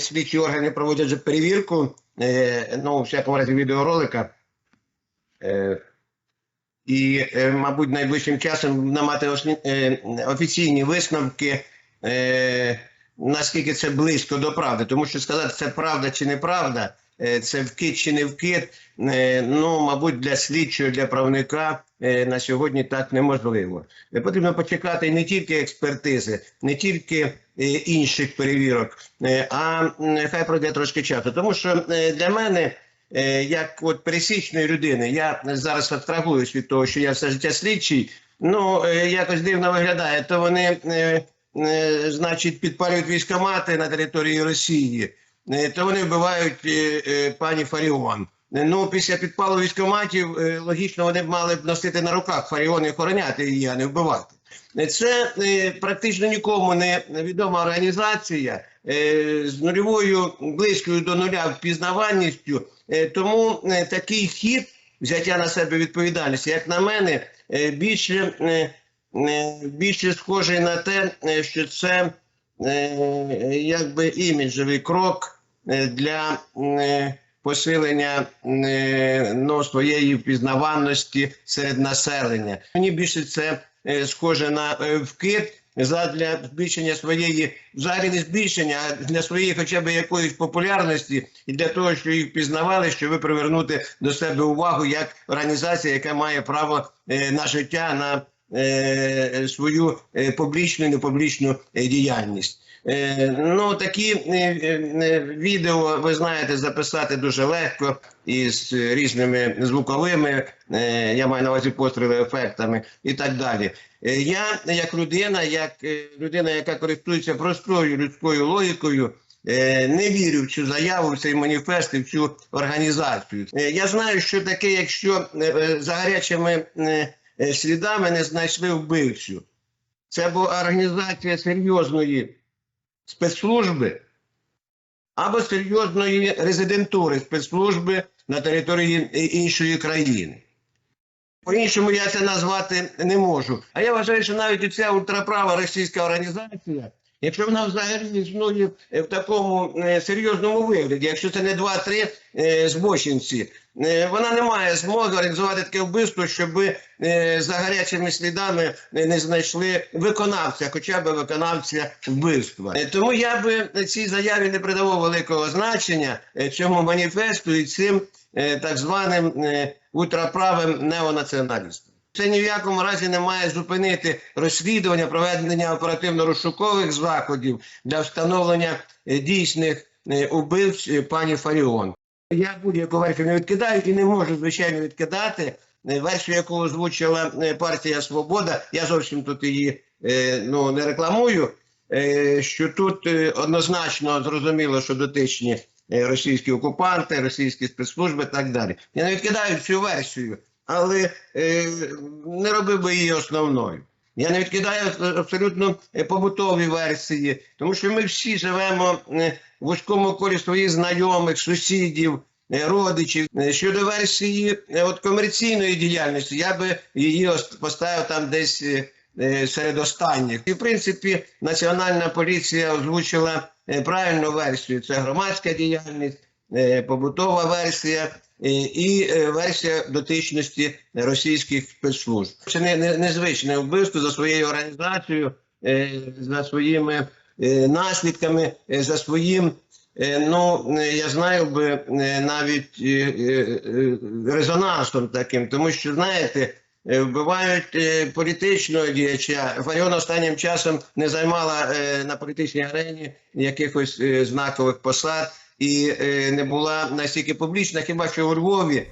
Слідчі органи проводять вже перевірку, е, ну, в всякому разі, відеоролика. Е, і, е, мабуть, найближчим часом нам мати осні- е, офіційні висновки, е, наскільки це близько до правди. Тому що сказати, це правда чи неправда, це вкид чи не вкид, е, ну, мабуть, для слідчого, для правника е, на сьогодні так неможливо. Е, Потрібно почекати не тільки експертизи, не тільки е, інших перевірок, е, а хай пройде трошки часу. Тому що е, для мене, е, як от пересічної людини, я зараз абстрагуюсь від того, що я все життя слідчий, ну е, якось дивно виглядає, то вони. е, е, Значить, підпалюють військомати на території Росії, е, то вони вбивають е, е, пані Фаріон. Е, Ну, після підпалу військоматів е, логічно вони б мали б носити на руках Фаріон і охороняти її, а не вбивати. Е, Це е, практично нікому не відома організація е, з нульовою близькою до нуля впізнаваністю. Е, тому е, такий хід взяття на себе відповідальності, як на мене, е, більше, е, е, більше схожий на те, е, що це е, якби іміджовий крок е, для е, посилення е, ну, своєї впізнаваності серед населення. Мені більше це е, схоже на е, вкид задля збільшення своєї, взагалі не збільшення, а для своєї хоча б якоїсь популярності і для того, щоб їх впізнавали, щоб привернути до себе увагу як організація, яка має право е, на життя, на е, свою е, публічну і непублічну е, діяльність. Е, ну, такі е, е, відео, ви знаєте, записати дуже легко із різними звуковими, я маю на увазі постріли ефектами і так далі. Я, як людина, як людина, яка користується простою людською логікою, не вірю в цю заяву, в цей маніфест і в цю організацію. Я знаю, що таке, якщо за гарячими слідами не знайшли вбивцю. Це була організація серйозної спецслужби або серйозної резидентури спецслужби на території іншої країни. По-іншому я це назвати не можу. А я вважаю, що навіть ця ультраправа російська організація, якщо вона взагалі існує в такому е, серйозному вигляді, якщо це не два-три е, збочинці, е, вона не має змоги організувати таке вбивство, щоб е, за гарячими слідами е, не знайшли виконавця, хоча б виконавця вбивства. Е, Тому я би цій заяві не придавав великого значення е, цьому маніфесту і цим е, так званим е, ультраправим неонаціоналістам. Це ні в якому разі не має зупинити розслідування проведення оперативно-розшукових заходів для встановлення е, дійсних е, убивць е, пані Фаріон. Я будь-яку версію не відкидаю і не можу, звичайно, відкидати версію, яку озвучила партія Свобода. Я зовсім тут її ну, не рекламую. Що тут однозначно зрозуміло, що дотичні російські окупанти, російські спецслужби і так далі. Я не відкидаю цю версію, але е, не робив би її основною. Я не відкидаю абсолютно е, побутові версії, тому що ми всі живемо е, в вузькому колі своїх знайомих, сусідів, родичів. Щодо версії от комерційної діяльності, я би її поставив там десь серед останніх. І в принципі, національна поліція озвучила правильну версію: це громадська діяльність, побутова версія. е, І е, версія дотичності російських спецслужб. Це не, не, незвичне вбивство за своєю організацією, е, за своїми е, наслідками, е, за своїм. е, Ну, е, я знаю би е, навіть е, е, е, резонансом таким, тому що знаєте, е, вбивають е, політичного діяча. Фаріон останнім часом не займала е, на політичній арені якихось е, знакових посад і е, не була настільки публічна, хіба що у Львові